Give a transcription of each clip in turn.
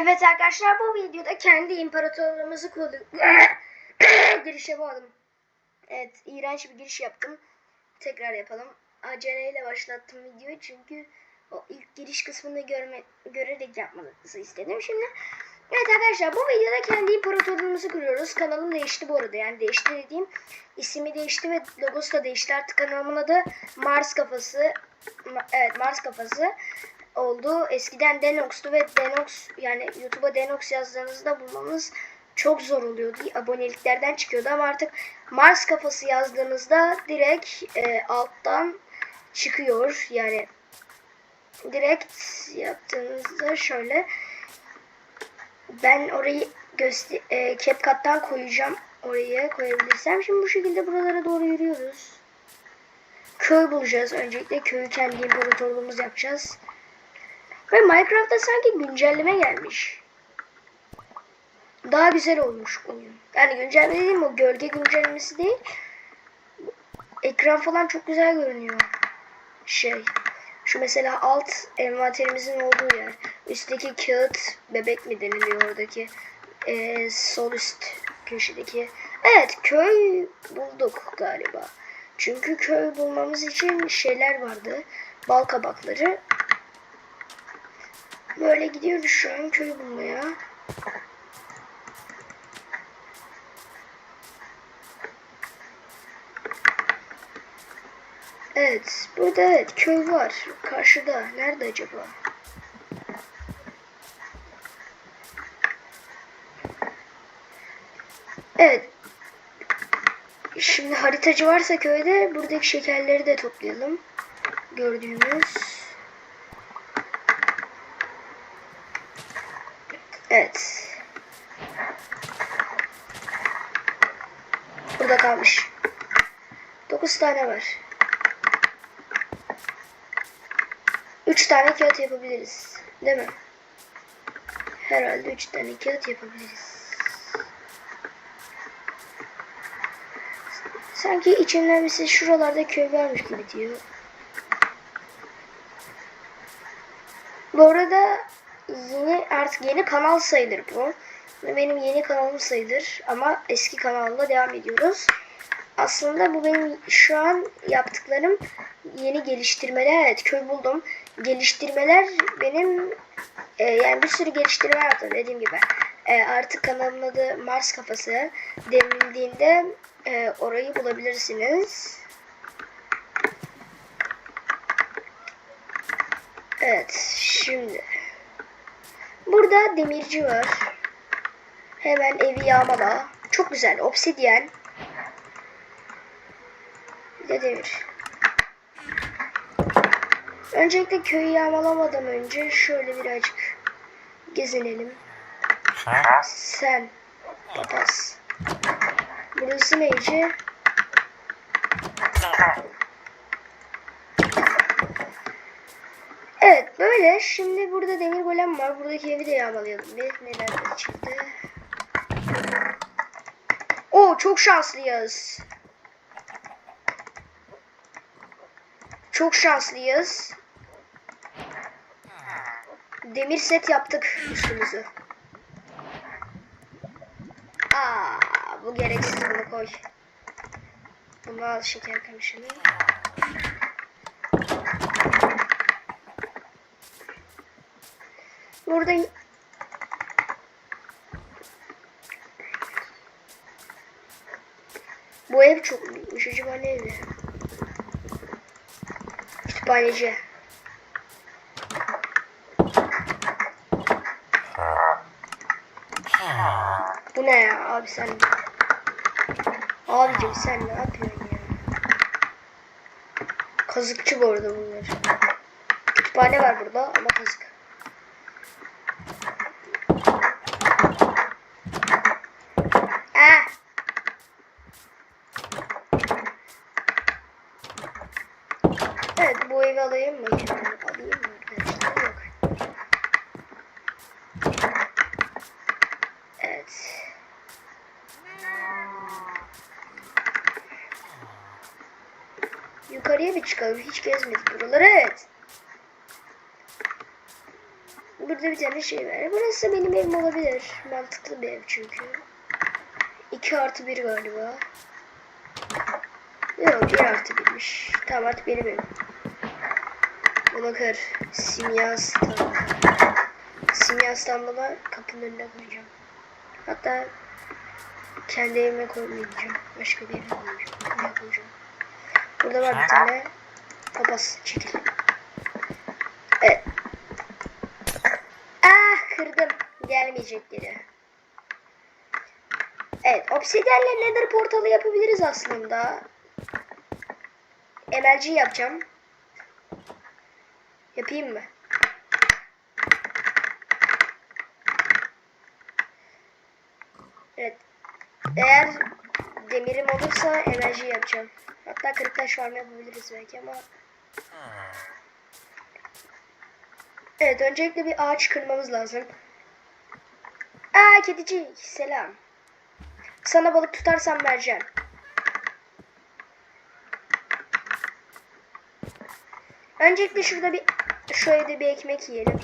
Evet arkadaşlar bu videoda kendi imparatorluğumuzu kurduk. giriş yapamadım. Evet iğrenç bir giriş yaptım. Tekrar yapalım. Aceleyle başlattım videoyu çünkü o ilk giriş kısmını görme, görerek yapmanızı istedim. Şimdi evet arkadaşlar bu videoda kendi imparatorluğumuzu kuruyoruz. Kanalım değişti bu arada yani değişti dediğim ismi değişti ve logosu da değişti. Artık kanalımın adı Mars Kafası. Ma- Evet Mars Kafası oldu. Eskiden Denox'tu ve Denox yani YouTube'a Denox yazdığınızda bulmamız çok zor oluyordu. Aboneliklerden çıkıyordu ama artık Mars kafası yazdığınızda direkt e, alttan çıkıyor. Yani direkt yaptığınızda şöyle ben orayı göster e, CapCut'tan koyacağım. Oraya koyabilirsem. Şimdi bu şekilde buralara doğru yürüyoruz. Köy bulacağız. Öncelikle köyü kendi imparatorluğumuz yapacağız. Ve Minecraft'ta sanki güncelleme gelmiş. Daha güzel olmuş oyun. Yani güncelleme dediğim o gölge güncellemesi değil. Ekran falan çok güzel görünüyor. Şey. Şu mesela alt envanterimizin olduğu yer. Üstteki kağıt bebek mi deniliyor oradaki. Ee, sol üst köşedeki. Evet köy bulduk galiba. Çünkü köy bulmamız için şeyler vardı. Bal kabakları. Böyle gidiyoruz şu an köy bulmaya. Evet, burada evet köy var. Karşıda. Nerede acaba? Evet. Şimdi haritacı varsa köyde buradaki şekerleri de toplayalım. Gördüğümüz. Evet. Burada kalmış. 9 tane var. 3 tane kağıt yapabiliriz. Değil mi? Herhalde 3 tane kağıt yapabiliriz. Sanki içinden bir ses şuralarda köy varmış gibi diyor. Bu arada yeni artık yeni kanal sayılır bu. Benim yeni kanalım sayılır ama eski kanalımda devam ediyoruz. Aslında bu benim şu an yaptıklarım yeni geliştirmeler. Evet köy buldum. Geliştirmeler benim e, yani bir sürü geliştirme yaptım dediğim gibi. E, artık kanalımın adı Mars Kafası denildiğinde e, orayı bulabilirsiniz. Evet şimdi burada demirci var. Hemen evi yağmala. Çok güzel. Obsidyen. Bir de demir. Öncelikle köyü yağmalamadan önce şöyle birazcık gezinelim. Sen papaz. Burası neyci? Böyle. Şimdi burada demir golem var. Buradaki evi de yağmalayalım. Bir neler çıktı. Oo çok şanslıyız. Çok şanslıyız. Demir set yaptık üstümüzü. Aa, bu gereksiz bunu koy. Bunu al şeker kamışını. Burada Bu ev çok büyükmüş. Acaba ne evi? Kütüphaneci. Bu ne ya abi sen? Abicim sen ne yapıyorsun ya? Kazıkçı bu arada bunlar. Kütüphane var burada ama kazık. Ah! Evet bu evi alayım mı? Alayım mı. Evet. Yukarıya bir çıkalım. Hiç gezmedik buraları. Evet. burada bir tane şey var. Burası benim evim olabilir. Mantıklı bir ev çünkü. 2 artı 1 galiba. Yok 1 artı 1'miş. Tamam artık benim evim. Bunu kır. Simya standı. Simya standımı kapının önüne koyacağım. Hatta kendi evime koymayacağım. Başka bir yere koyacağım. Buraya koyacağım. Burada var bir tane papaz çekil. Evet. Ah kırdım. Gelmeyecek geri. Evet. Obsidianle nether portalı yapabiliriz aslında. MLG yapacağım. Yapayım mı? Evet. Eğer demirim olursa enerji yapacağım. Hatta kırık taş farm yapabiliriz belki ama. Evet öncelikle bir ağaç kırmamız lazım. Aa kedicik selam. Sana balık tutarsam vereceğim. Öncelikle şurada bir şöyle de bir ekmek yiyelim.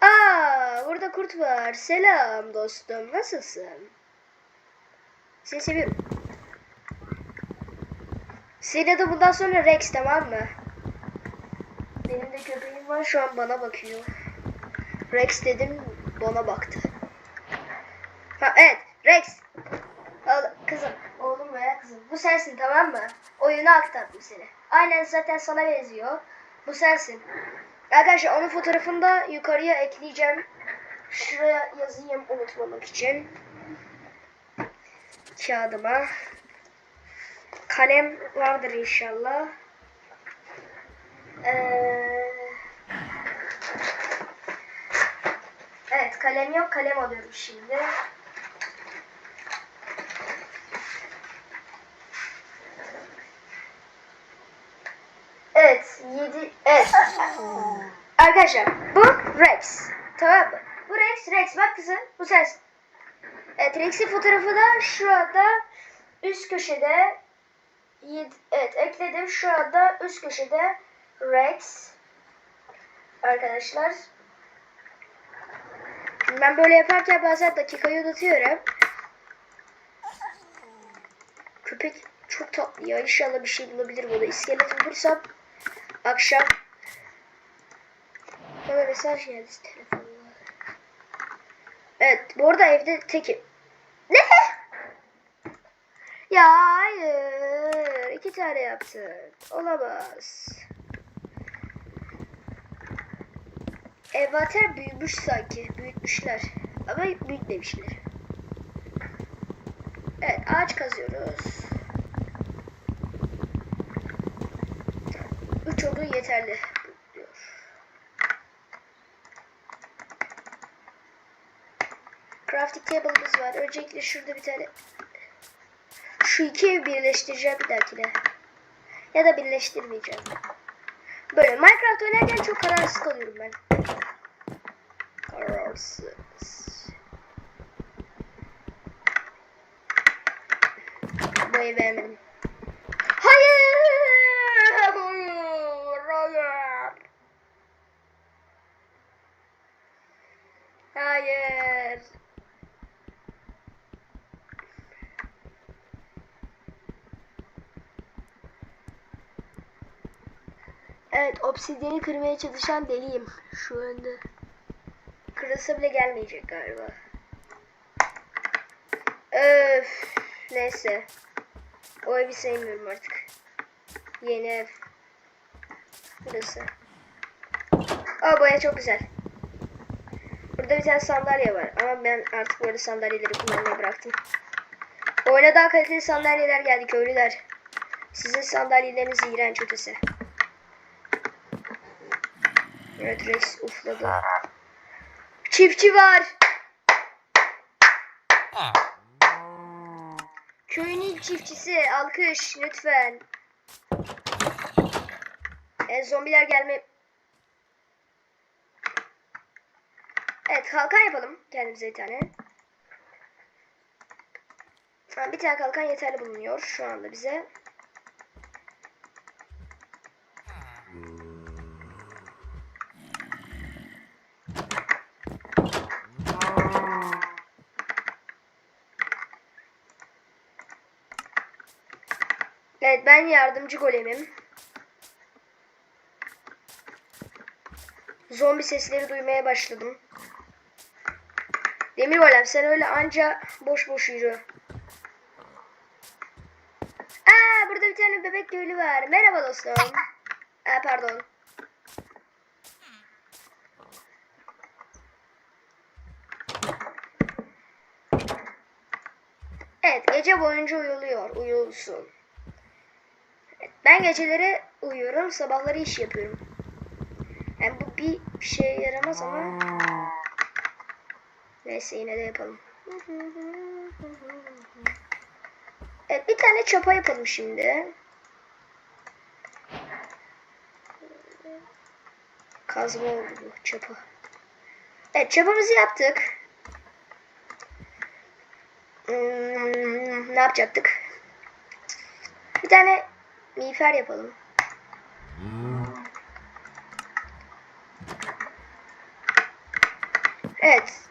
Aa, burada kurt var. Selam dostum. Nasılsın? Seni seviyorum. Senin adı bundan sonra Rex tamam mı? Benim de köpeğim var şu an bana bakıyor. Rex dedim bana baktı. Ha evet Rex. Kızım oğlum veya kızım bu sensin tamam mı? Oyuna aktardım seni. Aynen zaten sana benziyor. Bu sensin. Arkadaşlar onun fotoğrafını da yukarıya ekleyeceğim. Şuraya yazayım unutmamak için. Kağıdıma. Kalem vardır inşallah. Ee, evet kalem yok kalem alıyorum şimdi. Evet, 7 evet. Arkadaşlar bu Rex. Tamam mı? Bu Rex, Rex bak kızım bu sensin. Evet Rex'in fotoğrafı da şu anda üst köşede. Evet ekledim şu anda üst köşede Rex. Arkadaşlar. Ben böyle yaparken bazen dakikayı unutuyorum. Köpek çok tatlı ya. İnşallah bir şey bulabilirim ona. İskelet bulursam akşam bana mesaj geldi telefonla. Evet bu arada evde tekim. Ne? Ya hayır. iki tane yaptın. Olamaz. Envanter büyümüş sanki. Büyütmüşler. Ama büyütmemişler. Evet ağaç kazıyoruz. 3 odun yeterli diyor. Crafting table'ımız var. Öncelikle şurada bir tane şu iki evi birleştireceğim bir dahakine. Ya da birleştirmeyeceğim. Böyle Minecraft oynarken çok kararsız kalıyorum ben. Kararsız. Bu evi beğenmedim. Hayır! Hayır! Hayır! Evet, obsidiyeni kırmaya çalışan deliyim şu anda. Kırılsa bile gelmeyecek galiba. Öf, neyse. O evi sevmiyorum artık. Yeni ev. Burası. Aa boya çok güzel. Burada bir tane sandalye var ama ben artık böyle sandalyeleri kullanmayı bıraktım. Oyuna daha kaliteli sandalyeler geldi köylüler. Sizin sandalyeleriniz iğrenç ötesi. Evet Rex ufladı. Çiftçi var. Köyün ilk çiftçisi alkış lütfen. E, zombiler gelme. Evet kalkan yapalım kendimize bir tane. Bir tane kalkan yeterli bulunuyor şu anda bize. Evet ben yardımcı golemim. Zombi sesleri duymaya başladım. Demir golem sen öyle anca boş boş yürü. Aa burada bir tane bebek köylü var. Merhaba dostum. Aa, pardon. Evet gece boyunca uyuluyor. Uyulsun. Evet, ben geceleri uyuyorum. Sabahları iş yapıyorum. Yani bu bir şeye yaramaz ama neyse yine de yapalım. Evet bir tane çapa yapalım şimdi. Kazma oldu bu çapa. Evet çapamızı yaptık. Hmm, ne yapacaktık? Bir tane miğfer yapalım. Evet.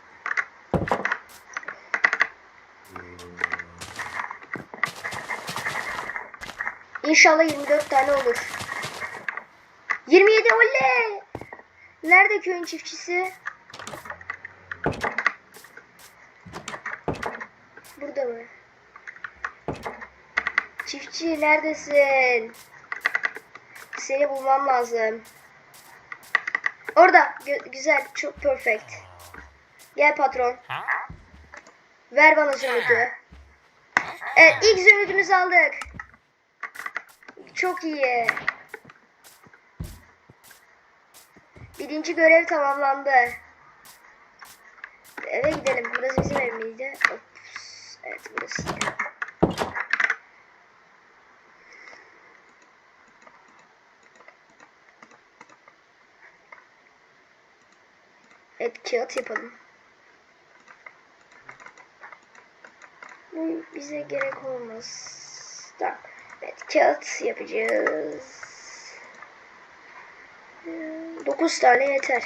İnşallah 24 tane olur. 27 oley! Nerede köyün çiftçisi? Burada mı? Çiftçi neredesin? Seni bulmam lazım. Orada. Gü- güzel. Çok perfect. Gel patron. Ver bana zümrütü. Evet ilk zümrütümüzü aldık. Çok iyi. Birinci görev tamamlandı. Eve gidelim. Burası bizim evimizdi. Ops. Evet burası. Evet kağıt yapalım. Bu bize gerek olmaz. Tamam. Evet kağıt yapacağız. 9 tane yeter.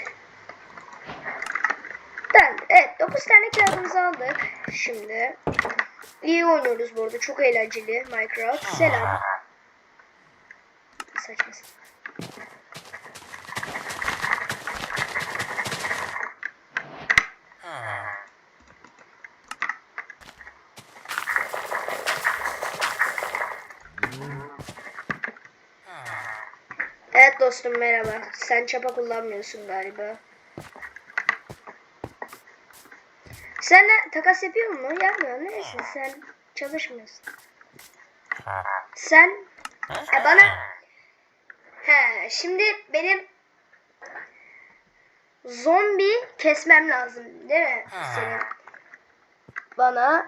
Tamam. Evet 9 tane kağıdımızı aldık. Şimdi. İyi oynuyoruz bu arada. Çok eğlenceli Minecraft. Selam. Saçma sapan. Evet dostum merhaba. Sen çapa kullanmıyorsun galiba. Senle takas yapıyor mu? Yapmıyor. Neyse sen çalışmıyorsun. Sen e, bana He, şimdi benim zombi kesmem lazım değil mi senin? Bana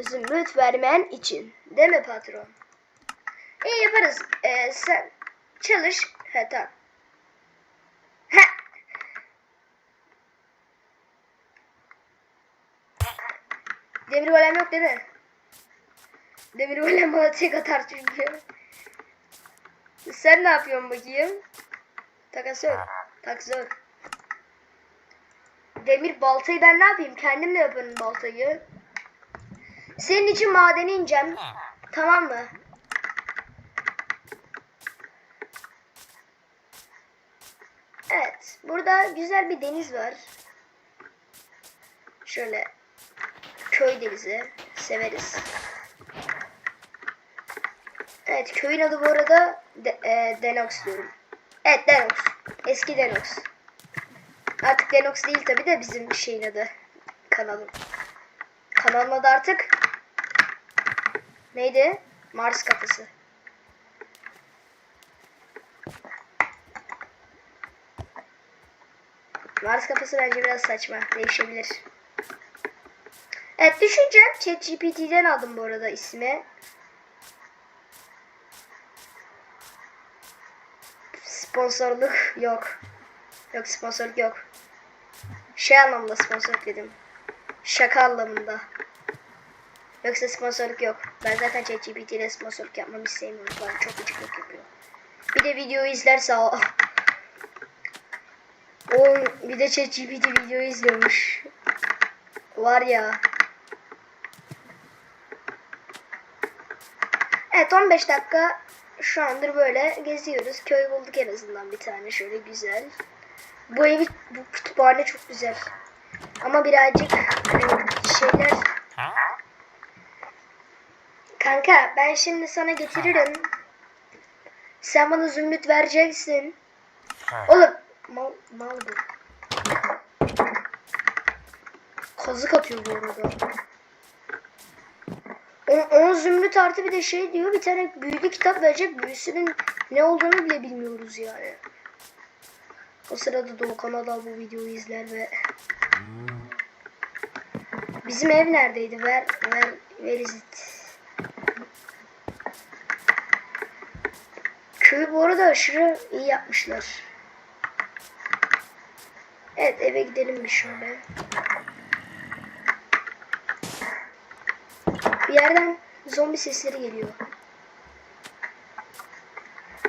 zümrüt vermen için. Değil mi patron? İyi yaparız. Ee, sen çalış. He tamam. He. Demir golem yok değil mi? Demir golem bana tek atar çünkü. Sen ne yapıyorsun bakayım? Takas yok. Takas yok. Demir baltayı ben ne yapayım? Kendim de yaparım baltayı. Senin için madene ineceğim. Tamam mı? Evet. Burada güzel bir deniz var. Şöyle köy denizi. Severiz. Evet köyün adı bu arada De, e, Denox diyorum. Evet Denox. Eski Denox. Artık Denox değil tabi de bizim şeyin adı. Kanalın. Kanalın adı artık neydi? Mars kafası. Mars kafası bence biraz saçma. Değişebilir. Evet düşüneceğim. ChatGPT'den aldım bu arada ismi. Sponsorluk yok. Yok sponsorluk yok. Şey anlamda sponsorluk dedim. Şaka anlamında. Yoksa sponsorluk yok. Ben zaten ChatGPT ile sponsorluk yapmamı istemiyorum. Bana çok gıcıklık yapıyor. Bir de videoyu izlerse o. Oğlum bir de ChatGPT videoyu izliyormuş. Var ya. Evet 15 dakika şu andır böyle geziyoruz. Köy bulduk en azından bir tane şöyle güzel. Bu evi bu kütüphane çok güzel. Ama birazcık hani şeyler Kanka ben şimdi sana getiririm. Sen bana zümrüt vereceksin. Oğlum mal, mal bu. Kazık atıyor bu arada. Ona, zümrüt artı bir de şey diyor bir tane büyülü kitap verecek. Büyüsünün ne olduğunu bile bilmiyoruz yani. O sırada Doğukan Adal bu videoyu izler ve Bizim ev neredeydi? Ver, ver, ver izit. Köyü bu arada aşırı iyi yapmışlar. Evet eve gidelim bir şöyle. Bir yerden zombi sesleri geliyor.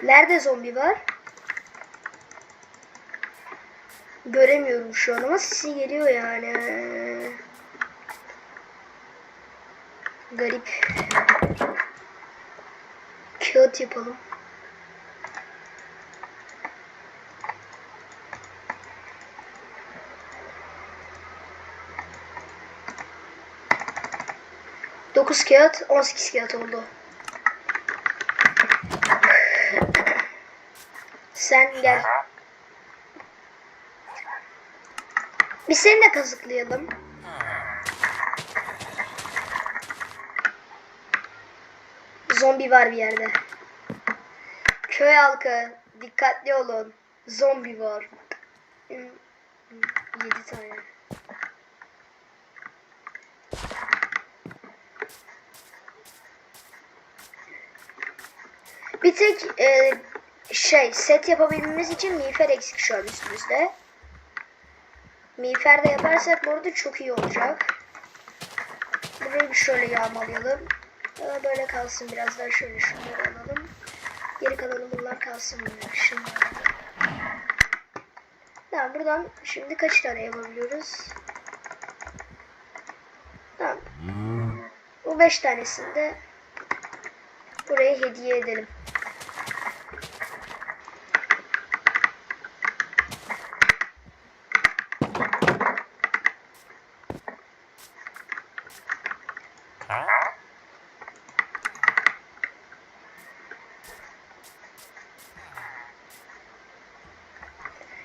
Nerede zombi var? Göremiyorum şu an ama sesi geliyor yani. Garip. Kağıt yapalım. Dokuz kağıt, on sekiz kağıt oldu. Sen gel. Biz seni de kazıklayalım. Zombi var bir yerde. Köy halkı dikkatli olun. Zombi var. Hmm, hmm, Yedi tane. Bir tek e, şey set yapabilmemiz için miğfer eksik şu an üstümüzde. Miğfer de yaparsak bu arada çok iyi olacak. Burayı bir şöyle yağmalayalım. Böyle kalsın biraz daha şöyle şunları alalım. Geri kalanı bunlar kalsın. Şunları alalım. Tamam buradan şimdi kaç tane yapabiliyoruz? Tamam. Bu beş tanesini de buraya hediye edelim.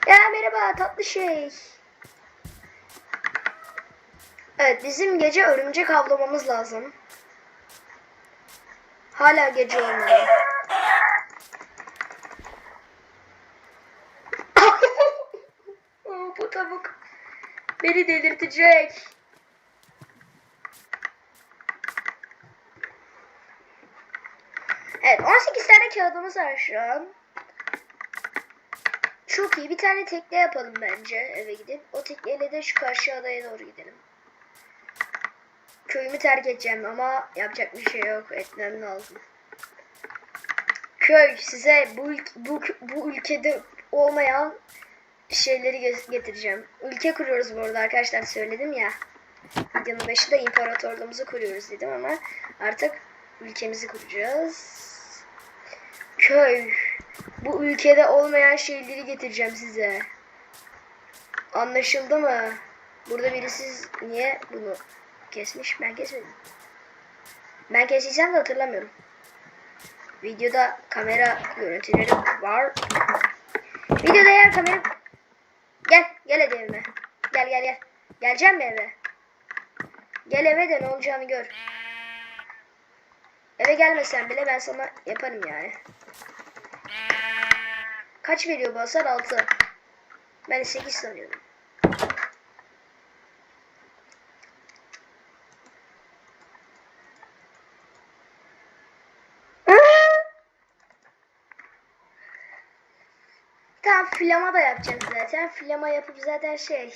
Ya merhaba tatlı şey. Evet bizim gece örümcek avlamamız lazım. Hala gece olmadı. Bu tavuk beni delirtecek. Evet 18 tane kağıdımız var şu an. Çok iyi. Bir tane tekne yapalım bence eve gidip. O tekneyle de şu karşı adaya doğru gidelim. Köyümü terk edeceğim ama yapacak bir şey yok. Etmem lazım. Köy size bu, bu, bu ülkede olmayan şeyleri getireceğim. Ülke kuruyoruz bu arada arkadaşlar söyledim ya. Videonun başında imparatorluğumuzu kuruyoruz dedim ama artık ülkemizi kuracağız. Köy. Bu ülkede olmayan şeyleri getireceğim size. Anlaşıldı mı? Burada birisi niye bunu kesmiş? Ben kesmedim. Ben kesiysem de hatırlamıyorum. Videoda kamera görüntüleri var. Videoda eğer kamera... Gel, gel hadi evime. Gel gel gel. Geleceğim mi eve? Gel eve de ne olacağını gör. Eve gelmesen bile ben sana yaparım yani. Kaç veriyor bu hasar? 6. Ben 8 sanıyordum. Tamam flama da yapacağız zaten. Flama yapıp zaten şey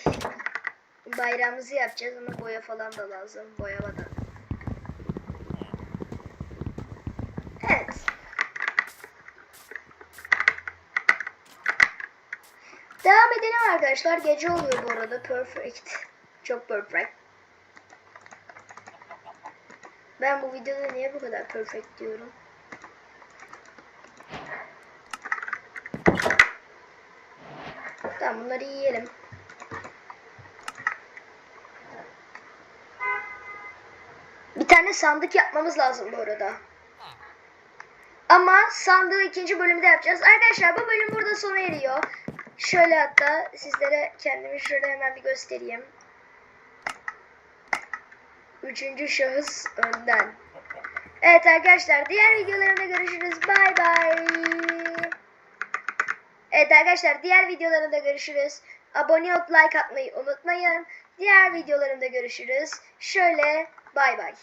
bayrağımızı yapacağız ama boya falan da lazım. Boyama da. Evet. Devam edelim arkadaşlar. Gece oluyor bu arada. Perfect. Çok perfect. Ben bu videoda niye bu kadar perfect diyorum? Bunları yiyelim. Bir tane sandık yapmamız lazım bu arada. Ama sandığı ikinci bölümde yapacağız. Arkadaşlar bu bölüm burada sona eriyor. Şöyle hatta sizlere kendimi şöyle hemen bir göstereyim. Üçüncü şahıs önden. Evet arkadaşlar diğer videolarımda görüşürüz. Bay bay. Evet arkadaşlar diğer videolarında görüşürüz. Abone olup like atmayı unutmayın. Diğer videolarımda görüşürüz. Şöyle bay bay.